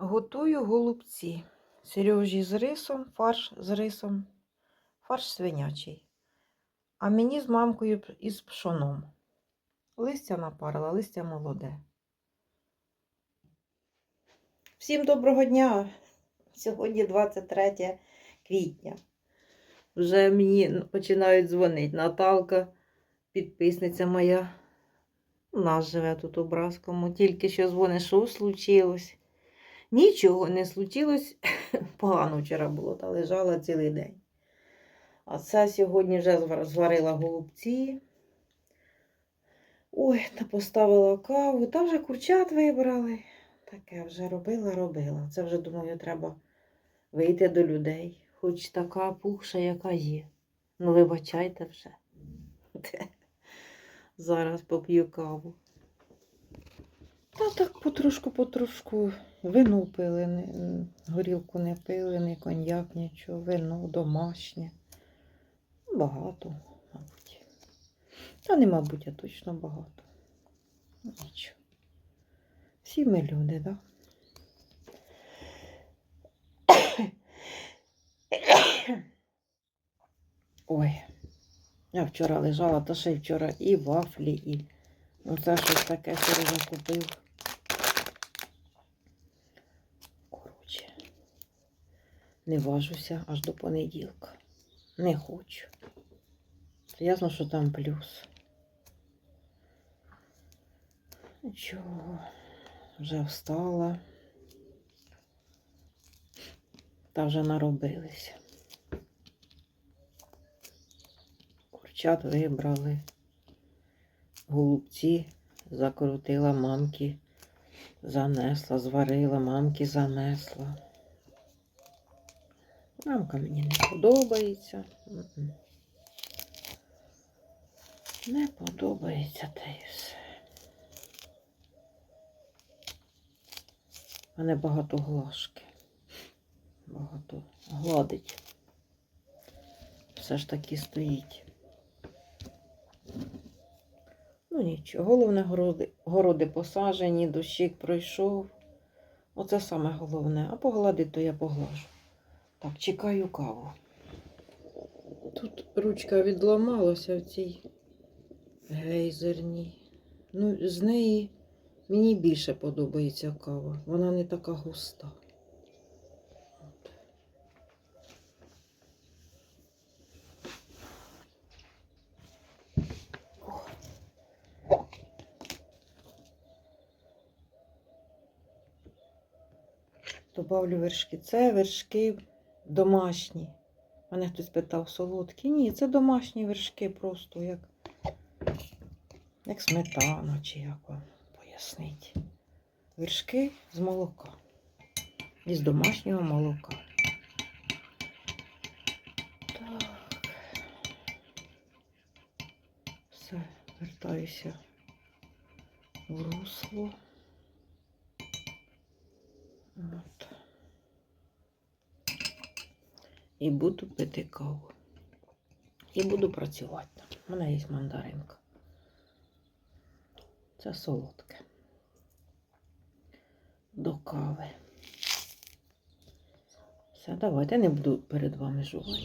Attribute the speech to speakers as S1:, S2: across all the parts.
S1: Готую голубці. Сережі з рисом, фарш з рисом, фарш свинячий. А мені з мамкою із пшоном. Листя напарила, листя молоде. Всім доброго дня! Сьогодні 23 квітня. Вже мені починають дзвонити. Наталка, підписниця моя. У нас живе тут у Браскому. Тільки що дзвонить, що случилось. Нічого не случилось. Погано вчора було, та лежала цілий день. А це сьогодні вже зварила голубці. Ой, та поставила каву, та вже курчат вибрали. Таке вже робила, робила. Це вже, думаю, треба вийти до людей. Хоч така пухша, яка є. Ну, вибачайте вже. Зараз поп'ю каву. Та так потрошку-потрошку. Вино пили, горілку не пили, не коньяк, нічого, вино домашнє. Багато, мабуть. Та не мабуть, а точно багато. Нічого. Всі ми люди, так? Да? Ой, я вчора лежала, та ще вчора і вафлі, і ну це щось таке Сережа купив. Не важуся аж до понеділка. Не хочу. Ясно, що там плюс. Нічого, вже встала. Та вже наробилися. Курчат вибрали. Голубці закрутила мамки, занесла, зварила, мамки занесла. Мамка мені не подобається. Не подобається та й все. У мене багато глажки. Багато гладить. Все ж таки стоїть. Ну нічого, головне городи, городи посажені, дощик пройшов. Оце саме головне. А погладить, то я поглажу. Так, чекаю каву. Тут ручка відламалася в цій гейзерній. Ну, з неї мені більше подобається кава. Вона не така густа. От. Добавлю вершки. Це вершки домашні. Мене хтось питав, солодкі. Ні, це домашні вершки, просто як, як сметана, чи як вам пояснити. Вершки з молока. Із домашнього молока. Так. Все, вертаюся в русло. От. І буду пити каву. І буду працювати. У мене є мандаринка. Це солодке. До кави. Все, давайте не буду перед вами жувати.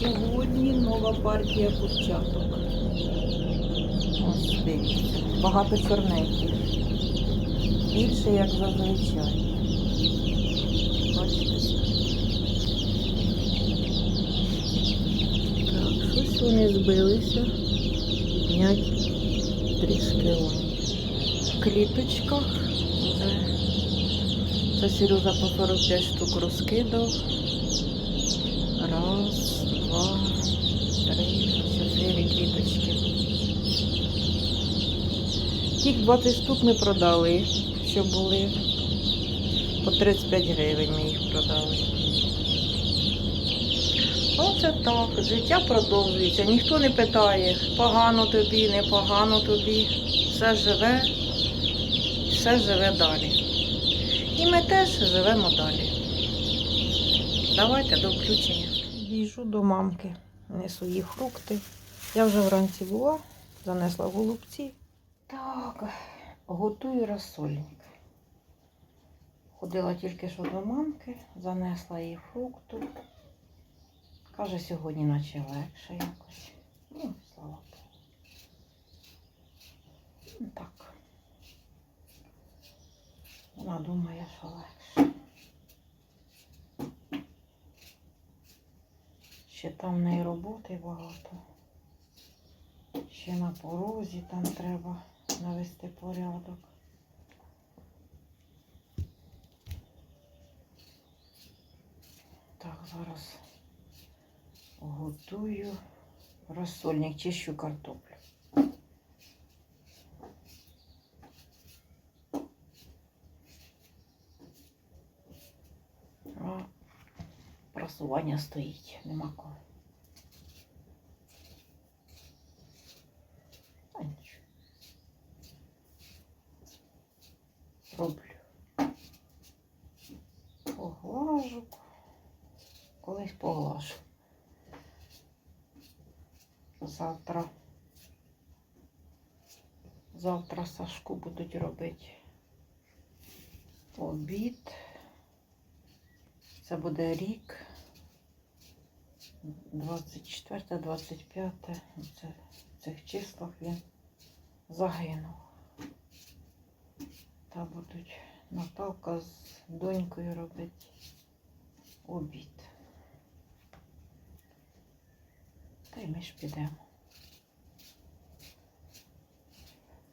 S1: Сьогодні нова партія курчаток. Ось дивіться. Багато чорненьких. Більше, як зазвичай. Бачите? Так, щось вони збилися. Піднять трішки. В кліточках. Це Сережа по 45 штук розкидав. Раз, два, три, чотири кліточки. Тих 20 штук ми продали, що були. По 35 гривень ми їх продали. Оце так, життя продовжується. Ніхто не питає, погано тобі, не погано тобі. Все живе, все живе далі. І ми теж живемо далі. Давайте до включення. Біжу до мамки, несу їй фрукти. Я вже вранці була, занесла голубці. Так, готую розсольник. Ходила тільки що до мамки, занесла їй фрукту. Каже, сьогодні наче легше якось. Ну, слава Богу. Ну, Так. Вона думає, що легше. Ще там в неї роботи багато. Ще на порозі там треба навести порядок. Так, зараз готую розсольник, чищу картоплю. А просування стоїть, нема кого. Роблю. Поглажу. Колись поглажу. Завтра. Завтра Сашку будуть робити обід. Це буде рік. 24-25. Це в цих числах він загинув. Та будуть Наталка з донькою робити обід. Й ми ж підемо.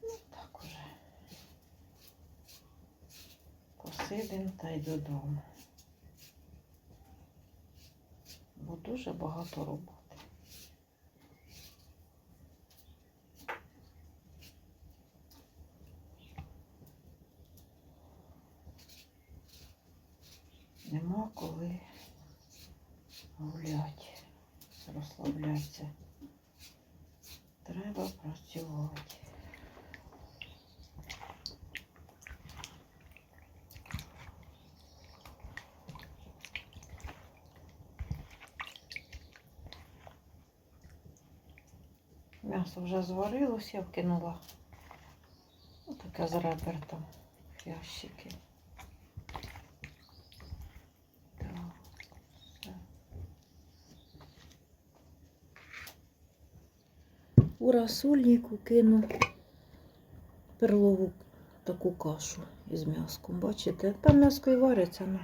S1: Ну, так уже. Посидимо та й додому. Бо дуже багато роботи. Нема коли гуляти, розслаблятися. Треба працювати. М'ясо вже зварилось, я вкинула отаке з ребертом ящики. У розсольнику кину перлову таку кашу із м'яском. Бачите? Там м'яско і вариться. Ну.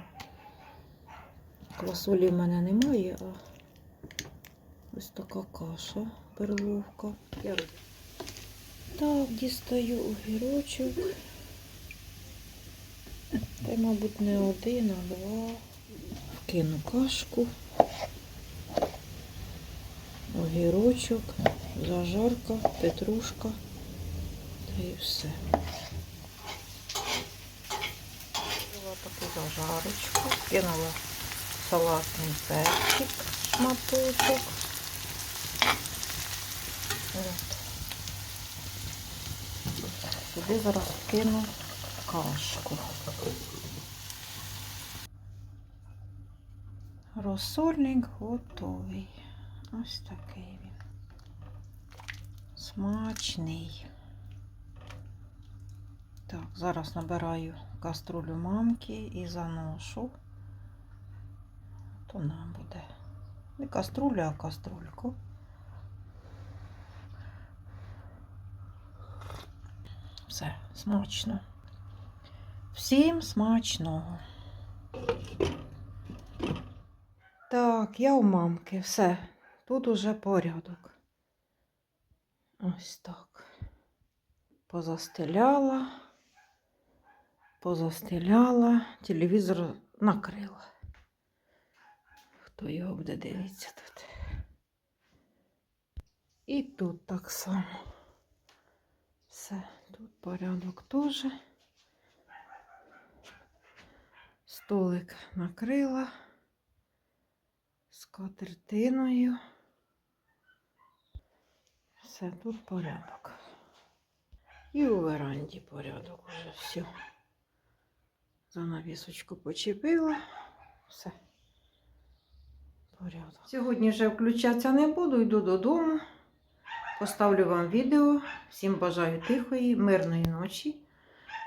S1: Квасолі в мене немає, а ось така каша, перловка. Так, дістаю огірочок. Та, мабуть, не один, а два. Вкину кашку. Огірочок, зажарка, петрушка та і все. Взяла таку зажарочку, кинула салатний перчик, шматочок. Сюди зараз кину кашку. Розсольник готовий. Ось такий. Смачний. Так, зараз набираю каструлю мамки і заношу. То нам буде. Не каструлю, а каструльку. Все, смачно. Всім смачного. Так, я у мамки. Все. Тут уже порядок. Ось так. Позастеляла, позастеляла, телевізор накрила. Хто його буде дивитися тут. І тут так само. Все, тут порядок теж. Столик накрила скатертиною. Все, тут порядок. І у веранді порядок уже все. Занавісочку почепила. Все. Порядок. Сьогодні вже включатися не буду, йду додому. Поставлю вам відео. Всім бажаю тихої, мирної ночі.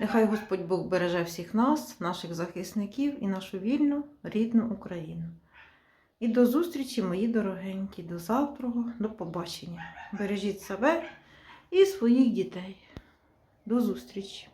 S1: Нехай Господь Бог береже всіх нас, наших захисників і нашу вільну рідну Україну. І до зустрічі, мої дорогенькі, до завтра, до побачення. Бережіть себе і своїх дітей. До зустрічі!